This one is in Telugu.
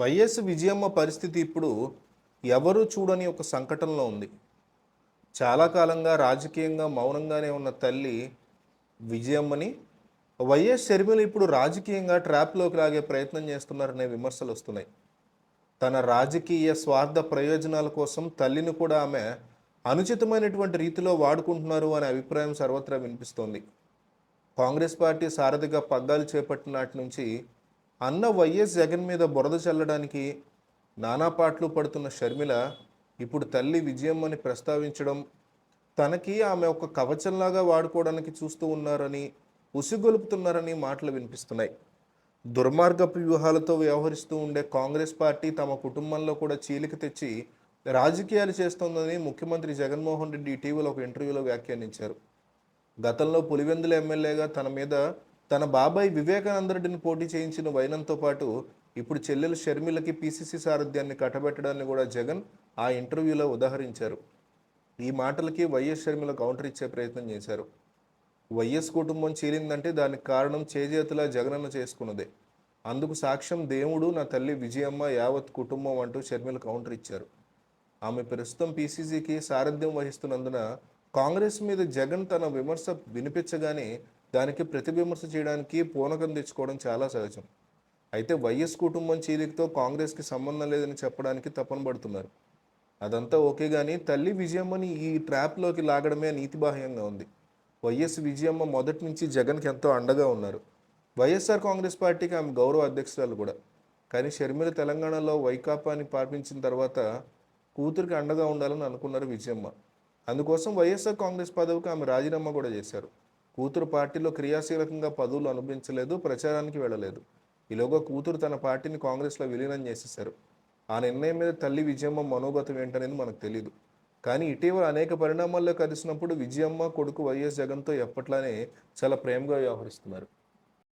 వైఎస్ విజయమ్మ పరిస్థితి ఇప్పుడు ఎవరు చూడని ఒక సంకటంలో ఉంది. చాలా కాలంగా రాజకీయంగా మౌనంగానే ఉన్న తల్లి విజయమ్మని వైఎస్ షర్మిలు ఇప్పుడు రాజకీయంగా ట్రాప్లోకి లాగే ప్రయత్నం చేస్తున్నారనే విమర్శలు వస్తున్నాయి. తన రాజకీయ స్వార్థ ప్రయోజనాల కోసం తల్లిని కూడా ఆమె అనుచితమైనటువంటి రీతిలో వాడుకుంటున్నారు అనే అభిప్రాయం సర్వత్రా వినిపిస్తోంది. కాంగ్రెస్ పార్టీ సారథిగా పగ్గాలు చేపట్టినాటి నుంచి అన్న వైఎస్ జగన్ మీద బురద చల్లడానికి నానాపాట్లు పడుతున్న షర్మిల ఇప్పుడు తల్లి విజయం అని ప్రస్తావించడం తనకి ఆమె ఒక కవచంలాగా వాడుకోవడానికి చూస్తూ ఉన్నారని ఉసిగొలుపుతున్నారని మాటలు వినిపిస్తున్నాయి. దుర్మార్గపు వ్యూహాలతో వ్యవహరిస్తూ ఉండే కాంగ్రెస్ పార్టీ తమ కుటుంబంలో కూడా చీలిక తెచ్చి రాజకీయాలు చేస్తోందని ముఖ్యమంత్రి జగన్మోహన్ రెడ్డి ఇటీవల ఒక ఇంటర్వ్యూలో వ్యాఖ్యానించారు. గతంలో పులివెందుల ఎమ్మెల్యేగా తన మీద తన బాబాయ్ వివేకానంద రెడ్డిని పోటీ చేయించిన వైనంతో పాటు ఇప్పుడు చెల్లెలు షర్మిలకి పిసిసి సారథ్యాన్ని కట్టబెట్టడాన్ని కూడా జగన్ ఆ ఇంటర్వ్యూలో ఉదాహరించారు. ఈ మాటలకి వైఎస్ షర్మిల కౌంటర్ ఇచ్చే ప్రయత్నం చేశారు. వైఎస్ కుటుంబం చీలిందంటే దానికి కారణం చేజేతులా జగనన్న చేసుకున్నదే. అందుకు సాక్ష్యం దేవుడు నా తల్లి విజయమ్మ యావత్ కుటుంబం అంటూ షర్మిల కౌంటర్ ఇచ్చారు. ఆమె ప్రస్తుతం పీసీసీకి సారథ్యం వహిస్తున్నందున కాంగ్రెస్ మీద జగన్ తన విమర్శ వినిపించగానే దానికి ప్రతివిమర్శ చేయడానికి పూనకం తెచ్చుకోవడం చాలా సహజం. అయితే వైఎస్ కుటుంబం చీలికతో కాంగ్రెస్కి సంబంధం లేదని చెప్పడానికి తపన పడుతున్నారు. అదంతా ఓకే కానీ తల్లి విజయమ్మని ఈ ట్రాప్లోకి లాగడమే నీతిబాహ్యంగా ఉంది. వైఎస్ విజయమ్మ మొదటి నుంచి జగన్కి ఎంతో అండగా ఉన్నారు. వైఎస్ఆర్ కాంగ్రెస్ పార్టీకి ఆమె గౌరవ అధ్యక్షురాలు కూడా. కానీ షర్మిల తెలంగాణలో వైకాపాని పార్పించిన తర్వాత కూతురికి అండగా ఉండాలని అనుకున్నారు విజయమ్మ. అందుకోసం వైఎస్ఆర్ కాంగ్రెస్ పదవికి ఆమె రాజీనామా కూడా చేశారు. కూతురు పార్టీలో క్రియాశీలకంగా పదవులు అనుభవించలేదు ప్రచారానికి వెళ్ళలేదు. ఈలోగా కూతురు తన పార్టీని కాంగ్రెస్లో విలీనం చేసేశారు. ఆ నిర్ణయం మీద తల్లి విజయమ్మ మనోగతం ఏంటనేది మనకు తెలియదు కానీ ఇటీవల అనేక పరిణామాల్లో కలిసినప్పుడు విజయమ్మ కొడుకు వైఎస్ జగన్తో ఎప్పట్లానే చాలా ప్రేమగా వ్యవహరిస్తున్నారు.